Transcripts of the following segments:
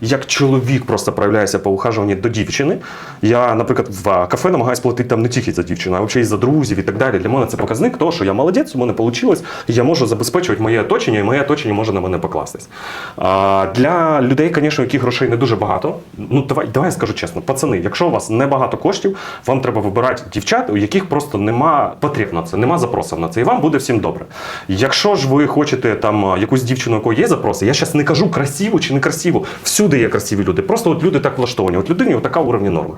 як чоловік, просто проявляєшся по ухажуванні до дівчини. Я, наприклад, в кафе намагаюся платити там не тільки за дівчину, а взагалі і за друзів і так далі. Для мене це показник того, що я молодець, у мене вийшло, я можу забезпечувати моє оточення, і моє оточення може на мене покластись. А, для людей, звісно, яких грошей не дуже багато. Ну, давай, давай я скажу чесно, пацани, якщо у вас не багато коштів, вам треба вибирати дівчат, у яких просто нема потреб на це, нема запросів на це, і вам буде всім добре. Якщо ж ви хочете там якусь дівчину, у якої є запроси, я зараз не кажу красиву чи не красиву. Всюди є красиві люди. Просто от люди так влаштовані. От людині така уровні норми.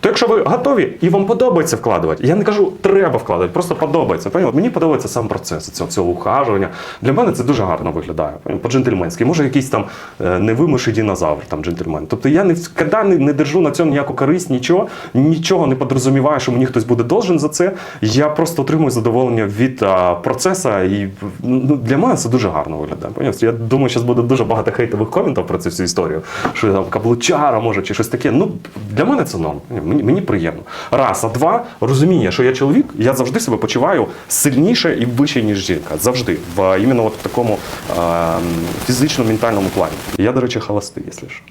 То якщо ви готові і вам подобається вкладувати, я не кажу, треба вкладати, просто подобається. Поняли? Мені подобається сам процес цього, цього ухажування. Для мене це дуже гарно виглядає. По-джентльменськи. Може, якийсь там е, невимуший динозавр, там джентльмен. Тобто я не не, не держу на цьому ніяку користь, нічого, нічого не подрозуміваю, що мені хтось буде должен за це. Я просто отримую задоволення від а, процесу, і ну, для мене це дуже гарно виглядає. Поняв? Я думаю, що буде дуже багато хейтових коментів про цю всю історію, що там каблучара може чи щось таке. Ну для мене це норм. Мені, мені приємно. Раз, а два розуміння, що я чоловік, я завжди себе почуваю сильніше і вище, ніж жінка. Завжди. В іменно в такому е, фізично-ментальному плані. Я, до речі, холостий, якщо що.